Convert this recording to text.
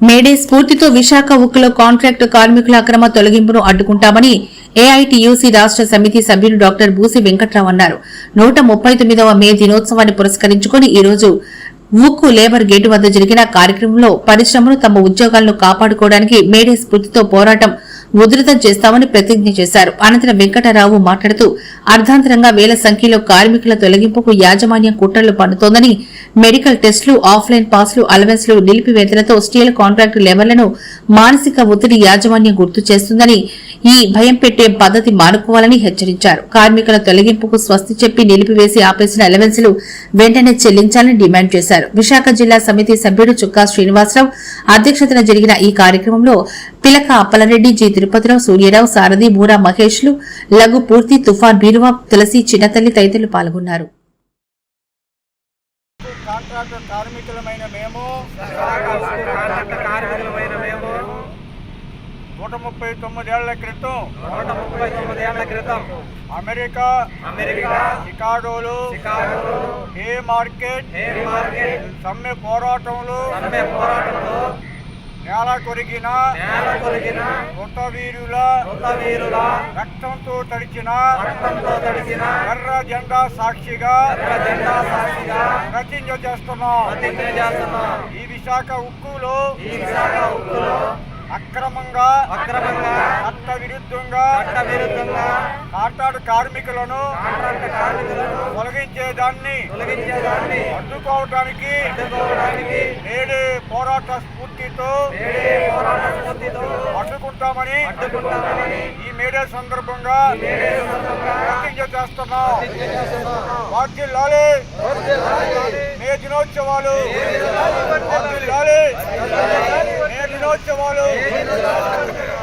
May Day స్ఫూర్తితో Visakha ఉక్కులో contract కార్మికుల అక్రమ తొలగింపును అడ్డుకుంటామని ఏఐటీయూసీ రాష్ట్ర సమితి సభ్యులు డాక్టర్ బూసి వెంకట్రావు అన్నారు. నూట ముప్పై తొమ్మిదవ మే దినోత్సవాన్ని పురస్కరించుకుని ఈరోజు ఉక్కు లేబర్ గేటు వద్ద జరిగిన కార్యక్రమంలో పరిశ్రమలు తమ ఉద్యోగాలను కాపాడుకోవడానికి మేడే స్ఫూర్తితో పోరాటం ఉధృతం చేస్తామని ప్రతిజ్ఞ చేశారు. అనంతరం వెంకటరావు మాట్లాడుతూ అర్ధాంతరంగా వేల సంఖ్యలో కార్మికుల తొలగింపుకు యాజమాన్యం కుట్రలు పన్నుతోందని మెడికల్ టెస్టులు ఆఫ్లైన్ పాస్లు అలవెన్స్లు నిలిపివేతలతో స్టీల్ కాంట్రాక్టు లెవెల్లను మానసిక ఒత్తిడి యాజమాన్యం గుర్తు చేస్తుందని ఈ భయం పెట్టే పద్ధతి మానుకోవాలని హెచ్చరించారు. కార్మికుల తొలగింపుకు స్వస్తి చెప్పి నిలిపివేసి ఆపేసిన అలవెన్సులు వెంటనే చెల్లించాలని డిమాండ్ చేశారు. విశాఖ జిల్లా సమితి సభ్యుడు చుక్కా శ్రీనివాసరావు అధ్యక్షతన జరిగిన ఈ కార్యక్రమంలో పిలక అప్పలరెడ్డి జి తిరుపతిరావు సూర్యరావు సారథి బూరా మహేష్లు లఘు పూర్తి తుఫాన్ బీరువా తులసి చిన్నతల్లి తదితరులు పాల్గొన్నారు. కార్మికులమైన మేము కార్మికులమైన మేము నూట ముప్పై తొమ్మిదేళ్ళ క్రితం నూట ముప్పై తొమ్మిదేళ్ళ క్రితం అమెరికా అమెరికా చికాగోలు చికాగోలో ఏ మార్కెట్ ఏ మార్కెట్ సమ్మె పోరాటంలో సమ్మె పోరాటంలో నేల కొరిగిన నేల కొరిగిన కొత్త వీరుల కొత్త వీరుల రక్తంతో తడిచిన రక్తంతో తడిసిన ఎర్ర జెండా సాక్షిగా ఎర్ర జెండా సాక్షిగా ప్రతిజ్ఞ చేస్తున్నాం. ప్రతిజ్ఞ చేస్తున్నాం. ఈ విశాఖ ఉక్కులో ఈ విశాఖ ఉక్కులో అక్రమంగా అక్రమంగా చట్ట విరుద్ధంగా చట్ట విరుద్ధంగా కాంట్రాక్ట్ కార్మికులను కాంట్రాక్ట్ కార్మికులను తొలగించేదాన్ని తొలగించేదాన్ని అడ్డుకోవడానికి అడ్డుకోవడానికి నేడే పోరాట స్ఫూర్తితో నేడే పోరాట స్ఫూర్తితో అడ్డుకుంటామని అడ్డుకుంటామని ఈ మేడే సందర్భంగా ప్రతిజ్ఞ చేస్తున్నాం. వర్ధిల్లాలి మే దినోత్సవాలు. వర్ధిల్లాలి